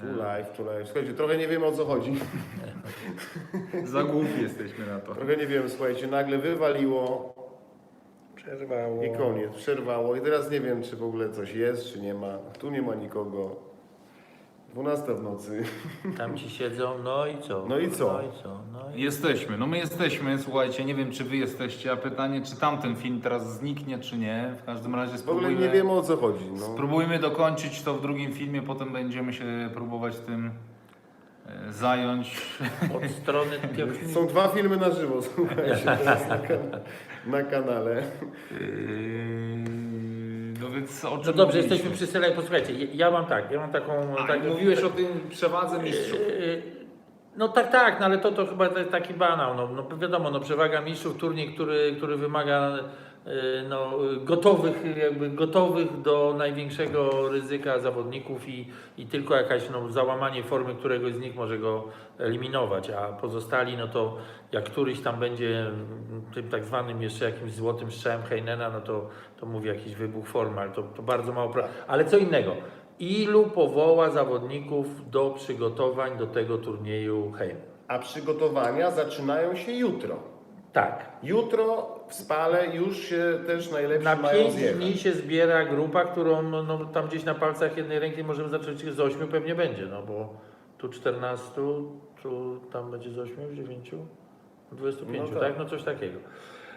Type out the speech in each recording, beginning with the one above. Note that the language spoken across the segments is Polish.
Two life, two life. Słuchajcie, trochę nie wiem o co chodzi. Za głupi jesteśmy na to. Trochę nie wiem, słuchajcie, nagle wywaliło Przerwało. i koniec, przerwało. I teraz nie wiem, czy w ogóle coś jest, czy nie ma. Tu nie ma nikogo. 12 w nocy. Tam ci siedzą, no i co? No i co? No i co? No i... Jesteśmy, no my jesteśmy, słuchajcie, nie wiem czy wy jesteście, a pytanie czy tamten film teraz zniknie czy nie. W każdym razie W ogóle spróbujmy, nie wiemy o co chodzi. No. spróbujmy dokończyć to w drugim filmie, potem będziemy się próbować tym e, zająć. Od strony. Są dwa filmy na żywo, słuchajcie, teraz na, kan- na kanale. Yy, więc o czym No dobrze, mówiliśmy? jesteśmy przy Selej. Posłuchajcie, ja- mam tak, ja mam taką... A, tak, i mówiłeś o tym przewadze mistrzów. Yy, No tak, tak, no ale to, to chyba taki banał. No, no wiadomo, no przewaga mistrzów, turniej, który, który wymaga no, gotowych, jakby gotowych do największego ryzyka zawodników i, i tylko jakaś no, załamanie formy któregoś z nich może go eliminować, a pozostali, no to jak któryś tam będzie mm, tym tak zwanym jeszcze jakimś złotym strzałem Heinena, no to, to mówi jakiś wybuch formy, ale to, to bardzo mało. Pra... Ale co innego. Ilu powoła zawodników do przygotowań do tego turnieju Heim? A przygotowania zaczynają się jutro. Tak. Jutro w Spale już się też najlepsi Na mają 5 zjechać. dni się zbiera grupa, którą no, tam gdzieś na palcach jednej ręki możemy zacząć z 8 pewnie będzie, no bo tu 14, tu tam będzie z 8, z 9, 25, No tak. tak. No coś takiego.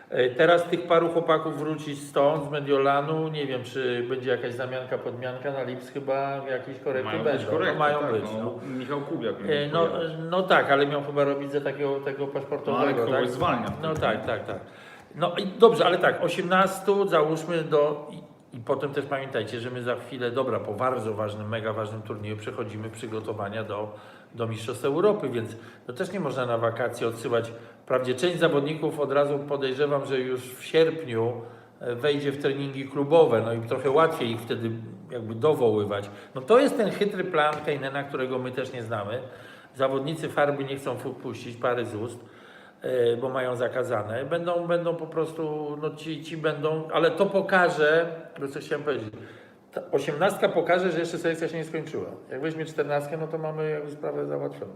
E, Teraz tych paru chłopaków wróci stąd, z Mediolanu. Nie wiem, czy będzie jakaś zamianka, podmianka. Na Lips chyba jakieś korekty Mają będą. być korekty, no, mają tak, być. no. No. Michał Kubiak E, No, pojechać. no tak, ale miał chyba robić za takiego tego No, ale paszportowego, kogoś tak? zwalnia No tak, tak, tak. No i dobrze, ale tak, 18 załóżmy do... I, potem też pamiętajcie, że my za chwilę, dobra, po bardzo ważnym, mega ważnym turnieju przechodzimy przygotowania do, do Mistrzostw Europy, więc to też nie można na wakacje odsyłać. Wprawdzie część zawodników od razu podejrzewam, że już w sierpniu e, wejdzie w treningi klubowe, no i trochę łatwiej ich wtedy jakby dowoływać. No to jest ten chytry plan Kejnena, którego my też nie znamy. Zawodnicy farby nie chcą puścić pary z ust, e, bo mają zakazane. Będą, będą po prostu, no ci, ci będą, ale to pokaże, bo co chciałem powiedzieć, ta osiemnastka pokaże, że jeszcze selekcja się nie skończyła. Jak weźmie czternastkę, no to mamy jakby sprawę załatwioną.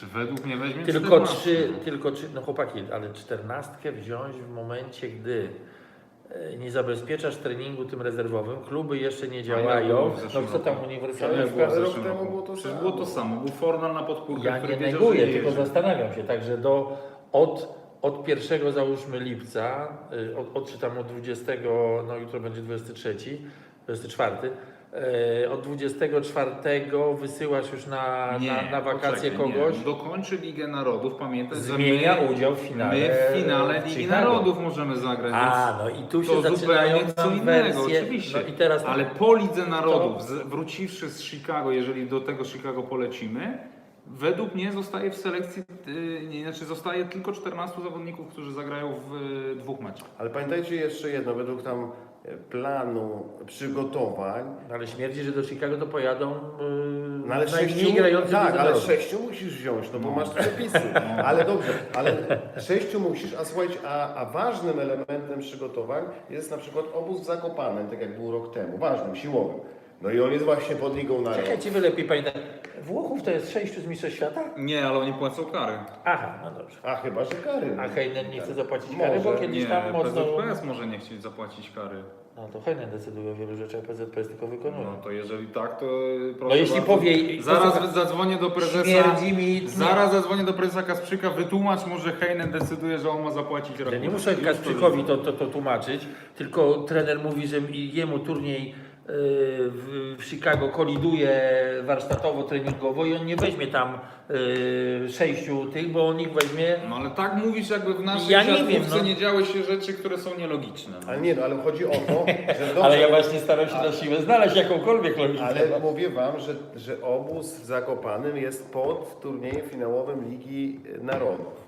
Czy według mnie weźmie Tylko 14? trzy, tylko trzy, no chłopaki, ale czternastkę wziąć w momencie, gdy e, nie zabezpieczasz treningu tym rezerwowym, kluby jeszcze nie działają, w no zeszłym co tam roku? uniwersalne było w rok temu roku? było to Przecież samo. było to samo. Był Fornal na podpórkę, Ja który nie wiedział, neguję, że tylko zastanawiam się. Także do, od, od pierwszego załóżmy lipca, y, od, od, czy tam od 20, no jutro będzie 23, 24, y, od 24 wysyłasz już na, na, na wakacje poczekaj, kogoś, Nie. Dokończy Ligę Narodów, pamiętaj, że zmienia my, udział w finale. my w finale Ligi Chicago. Narodów możemy zagrać. A, no i tu się to zaczynają zupełnie co innego, wersje. oczywiście. No i teraz Ale po Lidze Narodów, z, wróciwszy z Chicago, jeżeli do tego Chicago polecimy, według mnie zostaje w selekcji, yy, nie, znaczy zostaje tylko 14 zawodników, którzy zagrają w y, dwóch meczach. Ale pamiętajcie jeszcze jedno, według tam e, planu przygotowań, Ale śmierdzi, że do Chicago to pojadą yy, no ale najmniej sześciu, grający tak, ale sześciu musisz wziąć, no bo No. masz przepisy. Ale dobrze, ale sześciu musisz, a słuchajcie, a, a ważnym elementem przygotowań jest na przykład obóz w Zakopanem, tak jak był rok temu, ważnym, siłowym. No i on jest właśnie pod Ligą Narodów. Czekajcie, wy lepiej pamiętacie. Włochów to jest sześciu z Mistrzostw Świata? Nie, ale oni płacą kary. Aha, no dobrze. A chyba, że kary. A Heinen nie chce zapłacić Może, kary, bo kiedyś Nie, tam mocno... PZPS może nie chcieć zapłacić kary. No to Heinen decyduje o wielu rzeczach, PZPS tylko wykonuje. No to jeżeli tak, to proszę No jeśli bardzo. powie- Zaraz posłuchaj, zadzwonię do prezesa. Śmierdzi mi... Zaraz zadzwonię do prezesa Kasprzyka, wytłumacz mu, że Heinen decyduje, że on ma zapłacić Ja rachunek. nie muszę Już Kasprzykowi to, to, to tłumaczyć, tylko trener mówi, że jemu turniej w, Chicago koliduje warsztatowo-treningowo i on nie weźmie tam yy, sześciu tych, bo on ich weźmie... No ale tak mówisz, jakby w naszej Ja nie siatkówce wiem, no. nie działy się rzeczy, które są nielogiczne. No. Ale nie, no ale chodzi o to, że dobrze, Ale ja właśnie staram się na siłę znaleźć jakąkolwiek logikę. Ale mówię wam, że, że obóz w Zakopanym jest pod turniejem finałowym Ligi Narodów.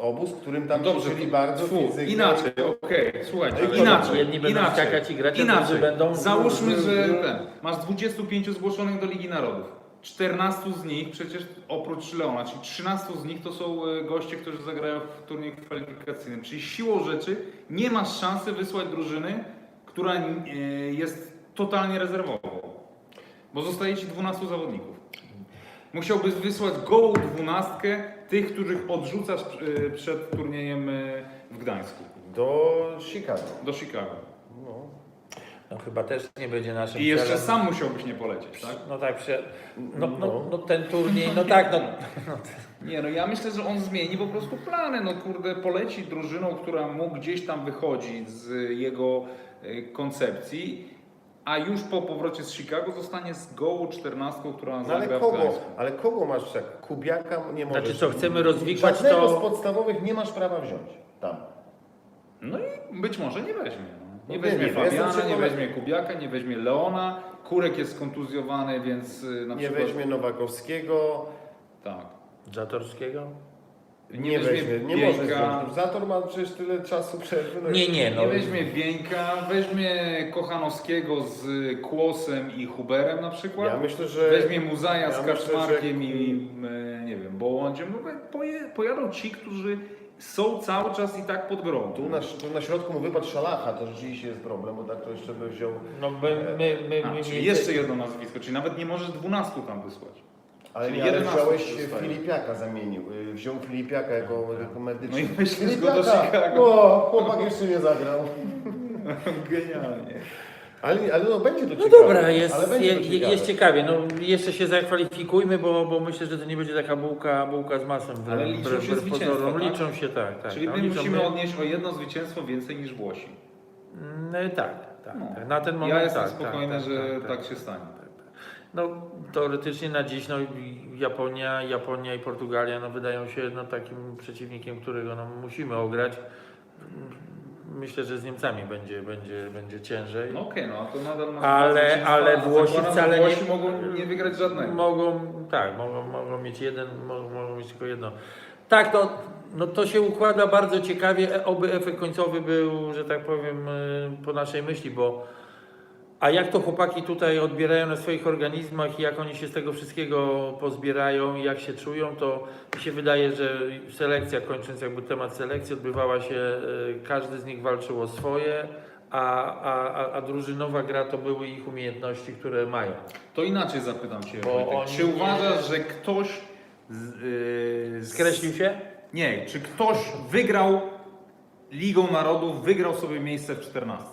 Obóz, którym tam Dobrze, ćwiczyli bardzo Fu, inaczej, okej, słuchajcie, No i inaczej, jedni będą inaczej, skakać i grać, a inaczej. drudzy będą- Załóżmy, że ten, masz 25 zgłoszonych do Ligi Narodów. 14 z nich przecież oprócz Leona, czyli 13 z nich to są e, goście, którzy zagrają w turnieju kwalifikacyjnym. Czyli siłą rzeczy nie masz szansy wysłać drużyny, która e, jest totalnie rezerwową. bo zostaje ci 12 zawodników. Musiałbyś wysłać gołą dwunastkę tych, których odrzucasz y, przed turniejem y, w Gdańsku, Do Chicago. do Chicago. No. No chyba też nie będzie naszym I jeszcze celem. sam musiałbyś nie polecieć, tak? No tak, prze... no, no, No. no ten turniej, no tak, no, Nie, no ja myślę, że on zmieni po prostu plany. No kurde, poleci drużyną, która mu gdzieś tam wychodzi z jego y, koncepcji, a już po powrocie z Chicago zostanie z gołą czternastką, która No ale zagra w kogo, Gdańsku. ale kogo masz tak? Kubiaka nie możesz. Znaczy co, chcemy rozwikłać Żadnego z to... podstawowych nie masz prawa wziąć tam. No i być może nie weźmie. No. Nie No weźmie nie wiem, ja jestem Fabiana, nie przekonany- weźmie Kubiaka, nie weźmie Leona. Kurek jest kontuzjowany, więc y, na Nie przykład... weźmie Nowakowskiego, Tak. Zatorskiego? Nie, weźmie, nie może. Zator ma przecież tyle czasu przerwy. no i- Nie, nie, no. Nie weźmie Wieńka, weźmie Kochanowskiego z Kłosem i Huberem na przykład. Ja myślę, że... Weźmie Muzaja ja z myślę, Kaczmarkiem że- i e, nie wiem, Bołądziem. No, poje, pojadą ci, którzy są cały czas i tak pod grą. Tu na, tu na środku mu wypadł Szalacha, to rzeczywiście jest problem, bo tak to jeszcze by wziął... No my, my, my, A, my czyli jeszcze jedno nazwisko, czyli nawet nie możesz 12 tam wysłać. Ale Czyli nie, ale 11 wziąłeś zostaje. Filipiaka zamienił. y, Wziął Filipiaka jako, jako medyczny. No i weźmy go do Filipiaka! Chicago. O, chłopak jeszcze nie zagrał. Genialnie. Ale, ale no będzie to No ciekawe. dobra, jest, ale będzie je, to ciekawe. jest ciekawie. No, jeszcze się zakwalifikujmy, bo, bo myślę, że to nie będzie taka bułka, bułka z masłem. wbrew- Ale liczą wbrew- się wbrew zwycięstwa, pozorom. tak? Liczą się, tak. tak Czyli no, my liczą musimy my- odnieść o jedno zwycięstwo więcej niż Włosi. Mm, tak, tak, No. tak. Na ten moment ja jestem tak, spokojny, tak, że tak, tak, tak. się stanie. No teoretycznie na dziś no, Japonia, Japonia i Portugalia no, wydają się no, takim przeciwnikiem, którego no, musimy ograć. Myślę, że z Niemcami będzie, będzie, będzie ciężej. No okej, no to nadal ma Ale- ale Włosi zakładam, wcale nie- Włosi mogą nie wygrać żadnego. Mogą, tak, mogą, mogą mieć jeden, mogą, mogą mieć tylko jedno. Tak, to, no to się układa bardzo ciekawie, E, oby efekt końcowy był, że tak powiem, y, po naszej myśli, bo a jak to chłopaki tutaj odbierają na swoich organizmach i jak oni się z tego wszystkiego pozbierają i jak się czują, to mi się wydaje, że selekcja, kończąc jakby temat selekcji, odbywała się, y, każdy z nich walczył o swoje, a, a, a, a drużynowa gra to były ich umiejętności, które mają. To inaczej zapytam Cię, Bo Wojtek. oni czy nie- uważasz, że ktoś z, yy, z- Skreślił się? Nie, czy ktoś wygrał Ligą Narodów, wygrał sobie miejsce w 14?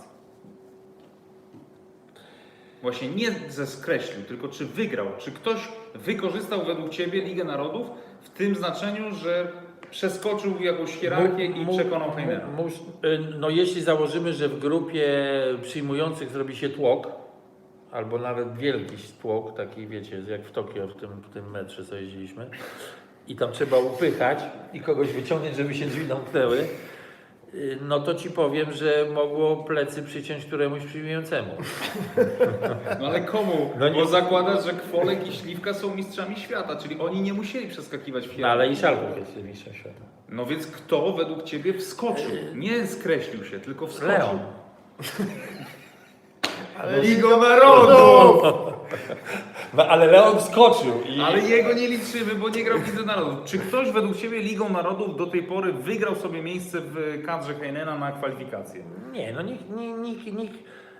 Właśnie nie ze skreślił, tylko czy wygrał. Czy ktoś wykorzystał według Ciebie Ligę Narodów w tym znaczeniu, że przeskoczył jakąś hierarchię i przekonał Heinera? y, No jeśli założymy, że w grupie przyjmujących zrobi się tłok, albo nawet wielki tłok, taki wiecie, jak w Tokio w tym, w tym metrze co jeździliśmy, i tam trzeba upychać i kogoś wyciągnąć, żeby się drzwi domknęły, no to ci powiem, że mogło plecy przyciąć któremuś przyjmującemu. No ale komu? No nie- Bo zakładasz, że Kwolek i Śliwka są mistrzami świata, czyli oni nie musieli przeskakiwać w No ale i Szalków jest mistrzem świata. No więc kto według Ciebie wskoczył? Nie skreślił się, tylko wskoczył. Leon. Ligo Narodów! No, ale Leon wskoczył i... Ale jego nie liczymy, bo nie grał w Lidze Narodów. Czy ktoś według Ciebie Ligą Narodów do tej pory wygrał sobie miejsce w kadrze Heinena na kwalifikacje? Nie, no nikt, nikt, nikt, nikt,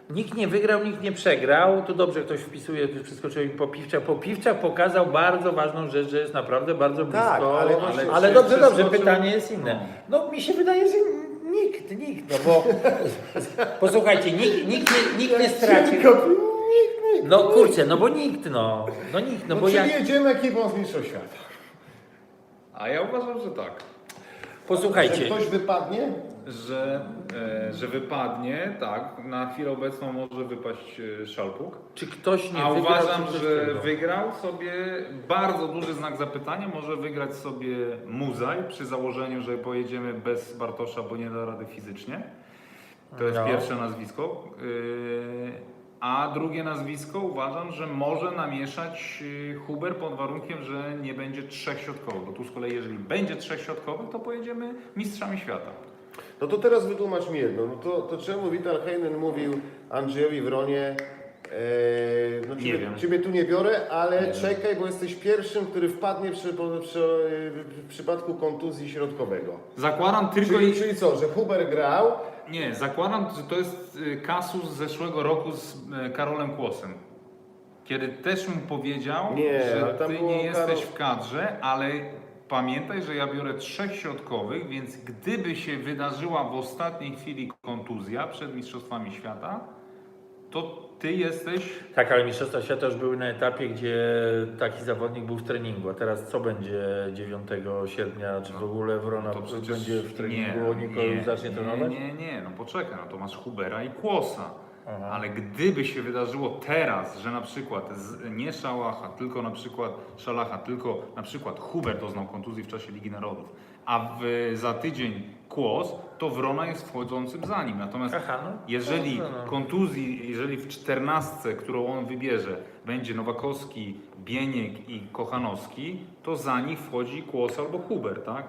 nikt nie wygrał, nikt nie przegrał. Tu dobrze ktoś wpisuje, tu przeskoczył im Popiwczak. Popiwczak pokazał bardzo ważną rzecz, że jest naprawdę bardzo blisko. Tak, ale ale, właśnie ale się dobrze, dobrze, przeskoczył- pytanie jest inne. No mi się wydaje, że nikt, nikt, no bo posłuchajcie, nikt, nikt, nie, nikt nie stracił. No kurczę, no bo nikt, no. No nikt, no No bo czyli jak... jedziemy ekipą z Mistrzostw Świata. A ja uważam, że tak. Że Posłuchajcie, ktoś wypadnie? Że, e, że wypadnie, tak, na chwilę obecną może wypaść e, Szalpuk. czy ktoś nie A wygrał? uważam, czy że wygrał sobie bardzo duży znak zapytania. Może wygrać sobie Muzaj przy założeniu, że pojedziemy bez Bartosza, bo nie da rady fizycznie. To jest No. pierwsze nazwisko. Yy, A drugie nazwisko uważam, że może namieszać yy, Huber pod warunkiem, że nie będzie trzech środkowych. Bo tu z kolei, jeżeli będzie trzech środkowych, to pojedziemy mistrzami świata. No to teraz wytłumacz mi jedno. No to, to czemu Vital Heinen mówił Andrzejowi Wronie, e, no Nie ciebie, wiem. ciebie tu nie biorę, ale czekaj, bo jesteś pierwszym, który wpadnie przy, po- przy, w przypadku kontuzji środkowego. Zakładam tylko Czyli, i... czyli co, że Huber grał, Nie, zakładam, że to jest y, kasus z zeszłego roku z y, Karolem Kłosem. Kiedy też mu powiedział, Nie, że tam ty nie jesteś Karol- w kadrze, ale pamiętaj, że ja biorę trzech środkowych, więc gdyby się wydarzyła w ostatniej chwili kontuzja przed Mistrzostwami Świata, to ty jesteś Tak, ale Mistrzostwa Świata już były na etapie, gdzie taki zawodnik był w treningu. A teraz co będzie 9 sierpnia? Czy w ogóle Wrona to przecież będzie w treningu? Niko nie, już zacznie nie, trenować? Nie, nie, no poczekaj, no to masz Hubera i Kłosa. Aha. Ale gdyby się wydarzyło teraz, że na przykład z, nie Szałacha, tylko na przykład Szalacha, tylko na przykład Huber doznał kontuzji w czasie Ligi Narodów, a w, za tydzień Kłos, to Wrona jest wchodzącym za nim. Natomiast Aha, no. jeżeli no. kontuzji, jeżeli w czternastce, którą on wybierze, będzie Nowakowski, Bieniek i Kochanowski, to za nich wchodzi Kłos albo Huber, tak?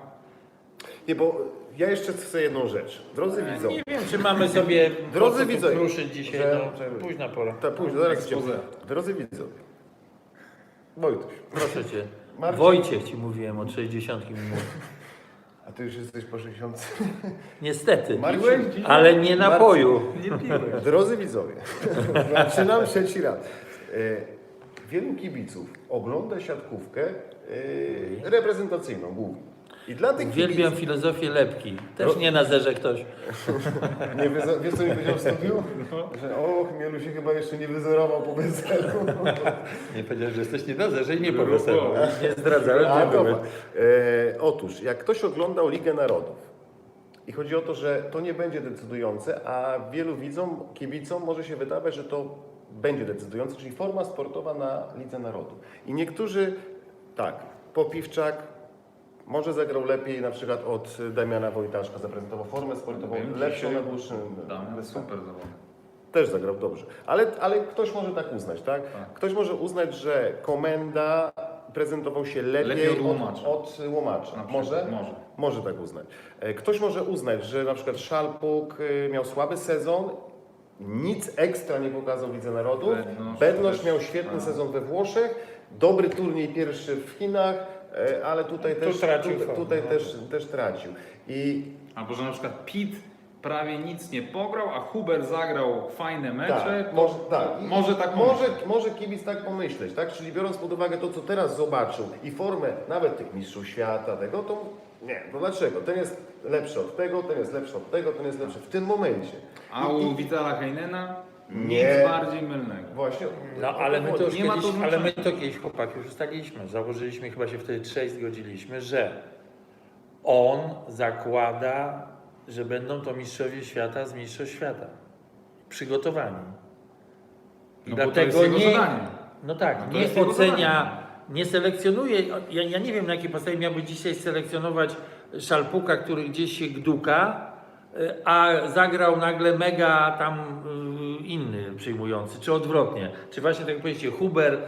Nie, bo ja jeszcze chcę jedną rzecz. Drodzy widzowie, Nie wiem, czy mamy sobie Drodzy widzowie, kruszyć dzisiaj. że- No, późna pora. ta późno, zaraz. Drodzy widzowie, Wojtuś, Proszę Cię. Marcin. Wojciech Ci mówiłem od 60 minut. A ty już jesteś po 60. Niestety. Marcin, Ale nie napoju. Nie piłem. Drodzy widzowie, zaczynam trzeci raz. E, Wielu kibiców ogląda siatkówkę e, reprezentacyjną głównie. I dla tych Uwielbiam kibiców, filozofię lepki. Też No. nie na zerze ktoś. nie wyzo- wiesz co mi powiedział w studiu? Że o, Chmielu się chyba jeszcze nie wyzerował po weselu. Nie powiedział, że jesteś nie na zerze i nie po weselu. było. Nie zdradzałem, A, nie. E, otóż, jak ktoś oglądał Ligę Narodów i chodzi o to, że to nie będzie decydujące, a wielu widzom, kibicom może się wydawać, że to będzie decydujące, czyli forma sportowa na Lidze Narodów. I niektórzy, tak, Popiwczak może zagrał lepiej na przykład od Damiana Wojtaszka, zaprezentował formę sportową Wiem, lepszą na dłuższym... Damian super zawodnik. Też zagrał dobrze. Ale, ale ktoś może tak uznać, tak? Tak. Ktoś może uznać, że Komenda prezentował się lepiej, Lepiej od Łomacza. od Łomacza. Na przykład, Może? może. Może tak uznać. E, Ktoś może uznać, że na przykład Szalpuk y, miał słaby sezon, nic ekstra nie pokazał w Lidze Narodów. Bednosz Bednosz też, miał świetny a. sezon we Włoszech, dobry turniej pierwszy w Chinach, e, ale tutaj Tu też, tracił tutaj, tutaj też, też tracił. I Albo że na przykład Pitt prawie nic nie pograł, a Huber zagrał fajne mecze. Tak, to może, tak. I może tak może, pomyśleć. może kibic tak pomyśleć, tak? Czyli biorąc pod uwagę to, co teraz zobaczył i formę nawet tych mistrzów świata, tego, to nie, to dlaczego? Ten jest lepszy od tego, ten jest lepszy od tego, ten jest lepszy w tym momencie. A u Witala Heinena Nie. nic bardziej mylnego. Właśnie. No o ale my to chodzi. już Nie ma kiedyś, to ale my to kiedyś chłopaki już ustaliliśmy. Założyliśmy, chyba się wtedy trzej zgodziliśmy, że on zakłada, że będą to mistrzowie świata z mistrzostw świata. Przygotowani. I No bo to jest jego nie, zadanie. No tak, No to nie jego ocenia, nie selekcjonuje. Ja, ja nie wiem na jakiej podstawie miałby dzisiaj selekcjonować Szalpuka, który gdzieś się gduka, y, a zagrał nagle mega tam y, inny przyjmujący, czy odwrotnie. Czy właśnie tak jak powiedzicie, Huber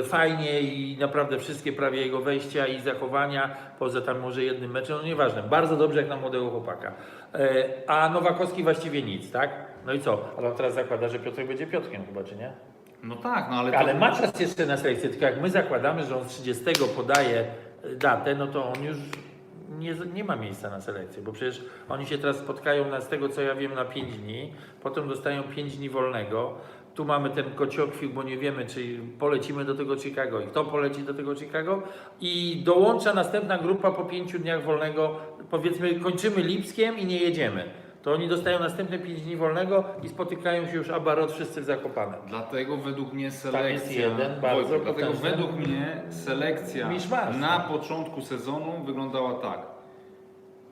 y, fajnie i naprawdę wszystkie prawie jego wejścia i zachowania, poza tam może jednym meczem, no nieważne, bardzo dobrze jak na młodego chłopaka. Y, A Nowakowski właściwie nic, tak? No i co? Ale on teraz zakłada, że Piotrek będzie Piotrkiem chyba, czy nie? No tak, no ale, to, Ale ma czas jeszcze na selekcję, tylko jak my zakładamy, że on z 30 podaje y, datę, no to on już nie, nie ma miejsca na selekcję, bo przecież oni się teraz spotkają na, z tego co ja wiem na 5 dni, potem dostają 5 dni wolnego. Tu mamy ten kociokwik, bo nie wiemy, czy polecimy do tego Chicago i kto poleci do tego Chicago. I dołącza następna grupa po 5 dniach wolnego. Powiedzmy, kończymy Lipskiem i nie jedziemy. To oni dostają następne 5 dni wolnego i spotykają się już abarot wszyscy w Zakopanem. Dlatego według mnie jest selekcja. jeden bardzo Wojtek, dlatego według mnie selekcja miszmasz. na początku sezonu wyglądała tak.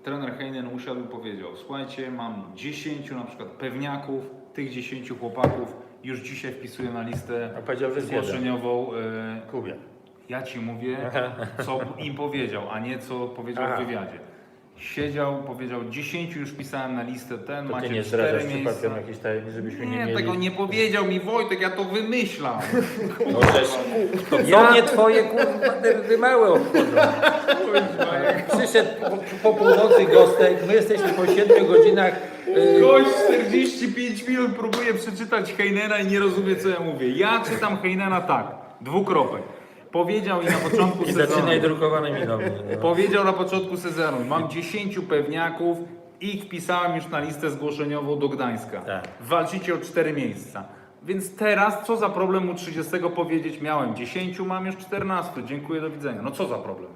Trener Heinen usiadł i powiedział: Słuchajcie, mam 10 na przykład pewniaków, tych 10 chłopaków już dzisiaj wpisuję na listę jest zgłoszeniową. E, Kubie. ja ci mówię, co im powiedział, a nie co powiedział Aha. w wywiadzie. Siedział, powiedział 10 już wpisałem na listę ten, To ty macie nie 4 zdradzasz miejsca. przypadkiem jakiejś tajemnicy, żebyśmy nie, Nie, mieli... tego nie powiedział mi Wojtek, ja to wymyślam. No żeż, to co mnie twoje kurwa nerwy małe obchodzą? Przyszedł po, po północy gostek, my jesteśmy po 7 godzinach... y, Gość 45 minut próbuje przeczytać Heinena i nie rozumie co ja mówię. Ja czytam Heinena tak, dwukropek. Powiedział i na początku I sezonu. zaczynaj drukowanymi nogami. No. Powiedział na początku sezonu, mam 10 pewniaków i wpisałem już na listę zgłoszeniową do Gdańska. Tak. Walczycie o 4 miejsca. Więc teraz co za problem u 30 powiedzieć miałem 10, mam już 14, dziękuję, do widzenia. No co za problem?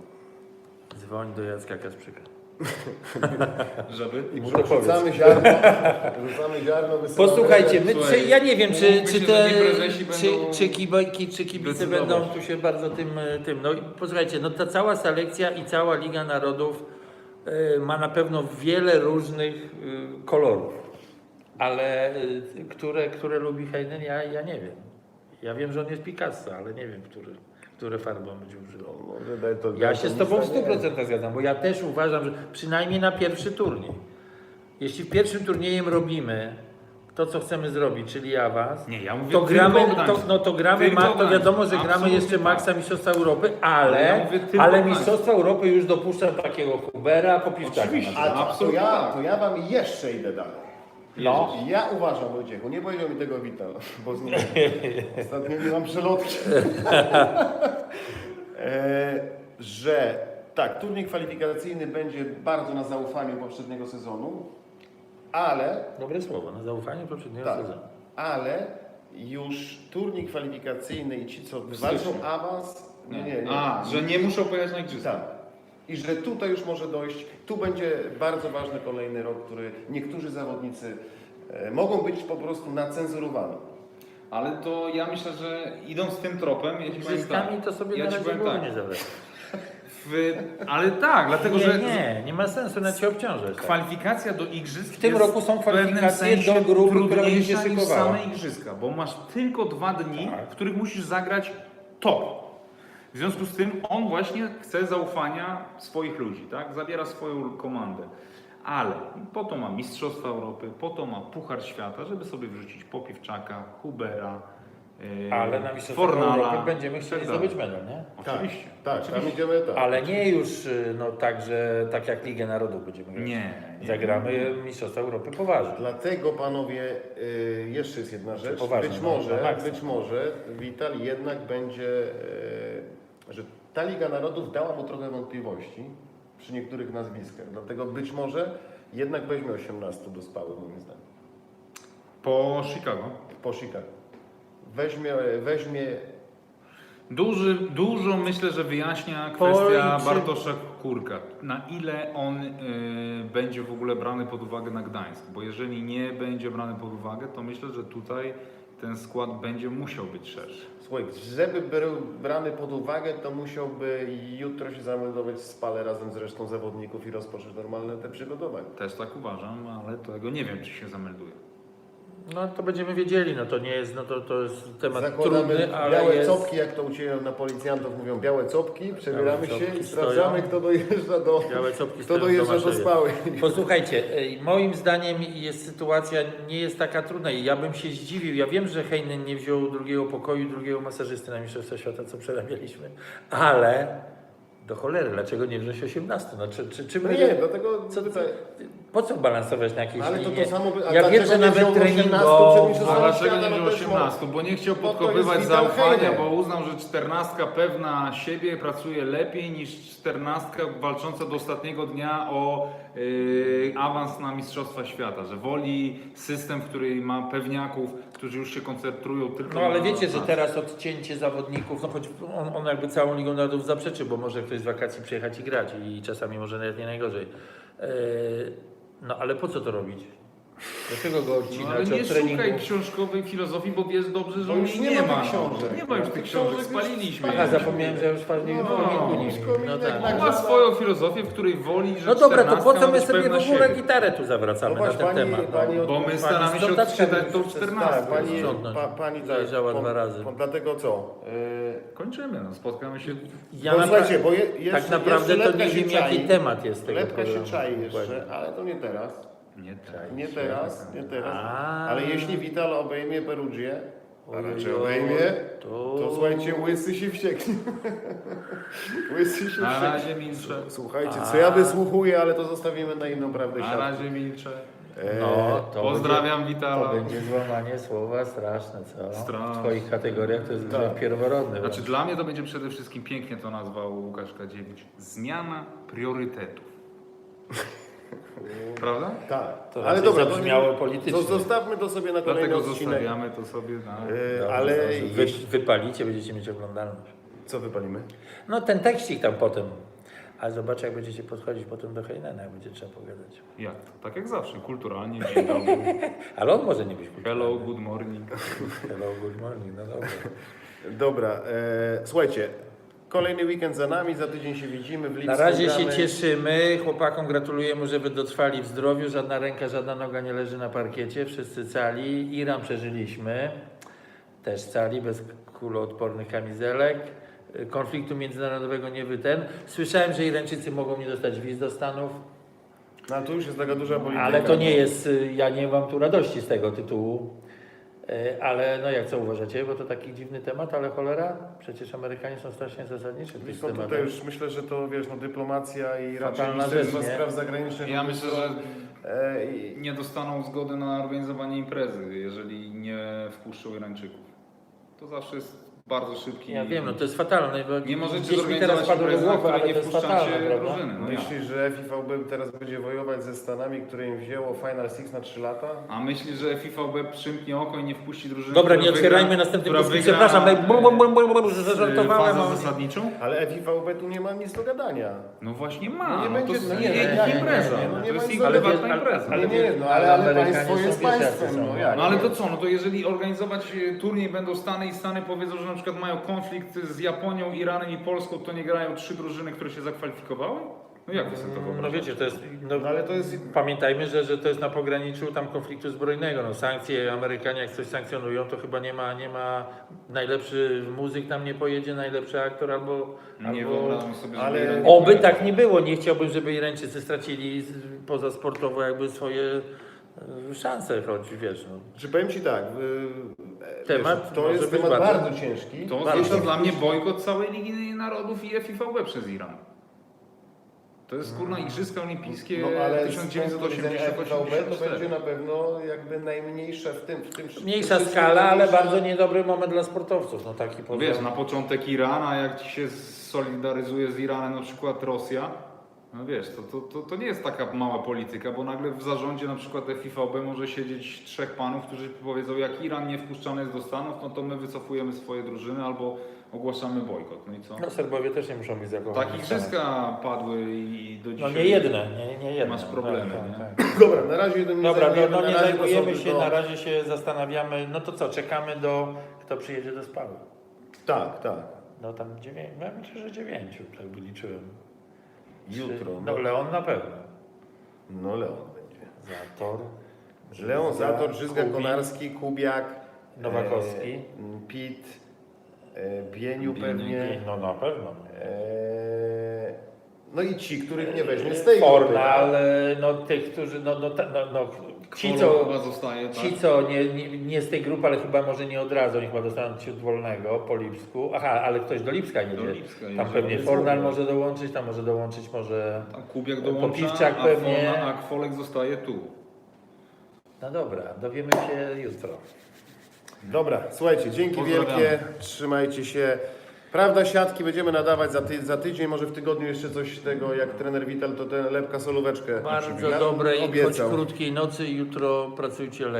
Dzwoń do Jacka Kasprzyka. Żeby? I mu to powiedz. Rzucamy ziarno, rzucamy ziarno, wysyłamy- Posłuchajcie, my, Słuchaj, czy, ja nie wiem, czy, umówmy czy, się, te, że nie prezesi czy, będą czy, kibojki, czy kibice decydować. będą tu się bardzo tym, e, tym. No i posłuchajcie, no ta cała selekcja i cała Liga Narodów e, ma na pewno wiele różnych e, kolorów, ale e, które, które lubi Heinen, ja, ja nie wiem. Ja wiem, że on jest Picasso, ale nie wiem, który, które farby on będzie używał. Może daj to- Ja się z Tobą w listę, nie? 100% zgadzam, bo ja też uważam, że przynajmniej na pierwszy turniej. Jeśli w pierwszym turniejem robimy to, co chcemy zrobić, czyli awans, Nie, ja mówię to gramy, to, no to gramy, ma, to wiadomo, że gramy Absolutnie jeszcze tak. maksa Mistrzostwa Europy, Ale ja ale, mówię tylko o ale Gdańsku. Mistrzostwa Europy już dopuszczam takiego Hubera, Popiwczaka. Oczywiście. A to, to, Absolutnie ja, tak. to ja wam jeszcze idę dalej. No. Ja uważam, Wojciechu, nie powiedział mi tego Wital, bo z nim ostatnio nie mam przelotki, e, że tak, turniej kwalifikacyjny będzie bardzo na zaufaniu poprzedniego sezonu, ale, Dobre słowo, na zaufanie poprzedniego tak, sezonu. ale już turniej kwalifikacyjny i ci, co wywalczą awans, nie, nie, nie. A, że nie muszą pojechać na igrzyska. Tak. I że tutaj już może dojść, tu będzie bardzo ważny kolejny rok, który niektórzy zawodnicy e, mogą być po prostu nacenzurowani. Ale to ja myślę, że idąc tym tropem, ja ci powiem tak, to sobie ja na razie głowy tak, nie zawraca. w, ale tak, dlatego Nie, że nie, nie ma sensu na Cię obciążać. Tak. kwalifikacja do igrzysk W tym jest roku są kwalifikacje do grupy, która będzie się szykowała. same igrzyska, bo masz tylko dwa dni, Tak. w których musisz zagrać top. W związku z tym on właśnie chce zaufania swoich ludzi, tak? Zabiera swoją komandę. Ale po to ma Mistrzostwa Europy, po to ma Puchar Świata, żeby sobie wrzucić Popiwczaka, Hubera, yy, Ale na Mistrzostwach Fornala Europy będziemy tak chcieli dalej. zdobyć medal, nie? Oczywiście. Tak, oczywiście. tam idziemy tak. Ale nie już y, no, tak, że tak jak Ligę Narodów będziemy grać. Nie, nie. Zagramy Mistrzostwa Europy poważnie. Dlatego panowie, y, jeszcze jest jedna rzecz. poważnie, być no, może, być może Wital jednak będzie, y, że ta Liga Narodów dała mu trochę wątpliwości przy niektórych nazwiskach. Dlatego być może jednak weźmie 18 do spały, moim zdaniem. Po Chicago. Po Chicago. Weźmie, weźmie Duży, dużo myślę, że wyjaśnia kwestia Bartosza Kurka. Na ile on y, będzie w ogóle brany pod uwagę na Gdańsk. Bo jeżeli nie będzie brany pod uwagę, to myślę, że tutaj ten skład będzie musiał być szerszy. Słuchaj, żeby był brany pod uwagę, to musiałby jutro się zameldować w spale razem z resztą zawodników i rozpocząć normalne te przygotowania. Też tak uważam, ale tego nie wiem, czy się zamelduje. No to będziemy wiedzieli, no to nie jest, no to, to jest temat Zakładamy trudny, ale białe jest... copki, jak to u Ciebie na policjantów mówią, białe copki, przebieramy Białe się copki i sprawdzamy, stoją. kto dojeżdża do, Białe copki kto stoją w dojeżdża do Tomaszowie. spały. Posłuchajcie, ej, moim zdaniem jest sytuacja nie jest taka trudna i ja bym się zdziwił. Ja wiem, że Heinen nie wziął drugiego pokoju, drugiego masażysty na Mistrzostwa Świata, co przerabialiśmy, ale do cholery, dlaczego nie wziąć 18? No, czy, czy, czy No my- nie, dlatego co, co, tutaj, po co balansować na jakiejś ale to linie? to samo by, a Ja wiem, dlaczego że nie nawet wziął 18 treningowo- przed A dlaczego nie wziął też 18? Bo nie chciał jest podkopywać Vital zaufania, Heine. bo uznał, że 14 pewna siebie pracuje lepiej niż 14 walcząca do ostatniego dnia o yy, awans na Mistrzostwa Świata. Że woli system, w którym ma pewniaków, którzy już się koncentrują tylko No na ale wiecie, że teraz odcięcie zawodników, no choć on, on jakby całą Ligą Narodów zaprzeczy, bo może ktoś z wakacji przyjechać i grać i czasami może nawet nie najgorzej. Eee, no ale po co to robić? Dlaczego go No, odcinać ale nie od treningu? szukaj książkowej filozofii, bo wiesz dobrze, że Bo on już jej nie nie ma ma. tych książek. Nie ma już tych książek, spaliliśmy Aha, je. zapomniałem, że już ważnie No, w treningu nie już mieli. kominek No tak. On ma swoją filozofię, w której woli, że No dobra, to 14 po co ma my być sobie w pewna ogóle siebie. gitarę tu zawracamy No na ten pani- temat? no. Bo my staramy się sprzątaczka odczytać tą 14. Tak, pani, sprzątnąć. pa, pani tak, Wyjeżdżała po- dwa razy. Dlatego co? Yy, Kończymy, no, spotkamy się. Ja bo napra- słuchajcie, bo je, jeszcze, tak naprawdę jeszcze to nie się wiem jaki temat jest tego Letka się programu. czai jeszcze, ale to nie teraz. Nie tak. Nie teraz, nie teraz. A. Ale jeśli Vital obejmie Perugię, a raczej obejmie, to- to słuchajcie, łysy się wścieknie. łysy się Na wścieknie. razie milczę. Słuchajcie, co ja wysłuchuję, ale to zostawimy na inną prawdę Na siatkę. razie milczę. Eee, No, to Pozdrawiam będzie, Witala. To będzie złamanie słowa straszne, co? Straszne. W twoich kategoriach to jest Tak. grzech pierworodny. Znaczy dla mnie to będzie przede wszystkim pięknie to nazwał Łukasz Kadziewicz. Zmiana priorytetów. Prawda? Tak, To ale dobra, to zabrzmiało nie- politycznie. to zostawmy to sobie na kolejny Dlatego odcinek. zostawiamy to sobie na... E, Dobrze, ale dobrze. Wy, jeśli... wypalicie, będziecie mieć oglądalność. Co wypalimy? No ten tekstik tam potem. A zobacz, jak będziecie podchodzić potem do Heinena, jak będzie trzeba pogadać. Jak to? Tak jak zawsze, kulturalnie, dzień dobry. Ale on może nie być kulturalny. Hello, good morning. Hello, good morning, no dobra. Dobra, e, słuchajcie, kolejny weekend za nami, za tydzień się widzimy w. Na razie się gramy. cieszymy, chłopakom gratulujemy, że wy dotrwali w zdrowiu, żadna ręka, żadna noga nie leży na parkiecie, wszyscy cali. Iran przeżyliśmy, też cali, bez kuloodpornych kamizelek. Konfliktu międzynarodowego nie wyten. Słyszałem, że Irańczycy mogą nie dostać wiz do Stanów, No to już jest taka duża polityka. ale to nie jest, y, ja nie mam tu radości z tego tytułu. Y, Ale no jak co uważacie, bo to taki dziwny temat, ale cholera, przecież Amerykanie są strasznie zasadniczy w Wiesz tych tutaj tematach. już myślę, że to wiesz, no dyplomacja i raczej Fatalna Ministerstwo rzecz, nie? Spraw Zagranicznych. Ja myślę, że E, i- nie dostaną zgody na organizowanie imprezy, jeżeli nie wpuszczą Irańczyków. To zawsze jest bardzo szybki... Ja wiem, no to jest fatalne, bo Nie możecie zorganizować imprezy, na ale której nie jest fatalne, wpuszczacie prawda? drużyny. No? Myślisz, że FIVB teraz będzie wojować ze Stanami, które im wzięło Final Six na 3 lata? A myślisz, że FIVB przymknie oko i nie wpuści drużyny, Dobra, nie otwierajmy która dyskusji. Przepraszam, bum, bum, bum, bum, bum, e, fazę a- zasadniczą? Ale FIVB tu nie ma nic do gadania. No właśnie ma. No nie No, będzie- to jest no no nie, nie, no nie, impreza. nie, nie, no No nie to jest ich prywatna impreza. Ale nie, no, ale ale, ale Amerykanie państwo są jest państwem. No? No ale to co, no to jeżeli organizować e, turniej będą Stany i Stany powiedzą, że na przykład mają konflikt z Japonią, Iranem i Polską, to nie grają trzy drużyny, które się zakwalifikowały? No jak wy sobie to No wyobrażacie? wiecie, to jest. No, No ale to jest... Pamiętajmy, że, że to jest na pograniczu tam konfliktu zbrojnego. No, sankcje, Amerykanie jak coś sankcjonują, to chyba nie ma, nie ma najlepszy muzyk tam nie pojedzie, najlepszy aktor albo. Nie albo... wyobrażam sobie, ale- Oby tak nie było. Nie chciałbym, żeby Irańczycy stracili z- poza sportowo jakby swoje szanse, choć wiesz. No. Czy powiem Ci tak, y, Temat wiesz, to może jest być temat bardzo- bardzo, ciężki. To Bardzo. oznacza dla mnie bojkot całej Ligi Narodów i FIVB przez Iran. To jest kurna Igrzyska Olimpijskie No ale z punktu widzenia 1980 FIVB to będzie na pewno jakby najmniejsze w tym... W tym Mniejsza skala, ale najmniejsza- bardzo niedobry moment dla sportowców. No taki No wiesz, na początek Iran, a jak ci się solidaryzuje z Iranem na przykład Rosja, no wiesz, to, to, to, to nie jest taka mała polityka, bo nagle w zarządzie na przykład FIVB może siedzieć trzech panów, którzy powiedzą, jak Iran nie wpuszczany jest do Stanów, no to my wycofujemy swoje drużyny albo ogłaszamy bojkot. No i co? No Serbowie też nie muszą być zachowani. Tak igrzyska padły i do No dzisiaj... nie jedne, nie, nie jedne. Masz problemy, Tak, nie? tak, tak. Dobra, na razie tym nie Dobra, no, zajmujemy, no nie zajmujemy się, tylko- na razie się zastanawiamy. No to co, czekamy do, kto przyjedzie do Spały? Tak, tak. No tam dziewięć, ja myślę, że dziewięciu, tak by liczyłem. Jutro. No No, Leon na pewno. no Leon będzie. Zator. Leon, Zator, Kubin, Konarski, Kubiak, Nowakowski. e, Pit, e, Bieniu pewnie. No na pewno. E, no i ci, których nie weźmie z tej grupy, Fornal, tak? no tych, którzy, no, no, no, no ci co, chyba zostaje, tak? ci co nie, nie, nie z tej grupy, ale chyba może nie od razu, oni chyba dostaną ciut wolnego po Lipsku. Aha, ale ktoś do Lipska jedzie. Do Lipska jedzie. Tam pewnie Fornal może dołączyć, tam może dołączyć może... Tam Kubiak dołącza, Popiwczak a, pewnie. Fona, a Kwolek zostaje tu. No dobra, dowiemy się jutro. Dobra, słuchajcie, dzięki Pozdrawiamy. wielkie, trzymajcie się. Prawda siatki będziemy nadawać za, ty, za tydzień, może w tygodniu jeszcze coś tego, jak trener Wital, to tę lepka solóweczkę Bardzo ja dobrej, choć obiecał. krótkiej nocy, jutro pracujcie lekko.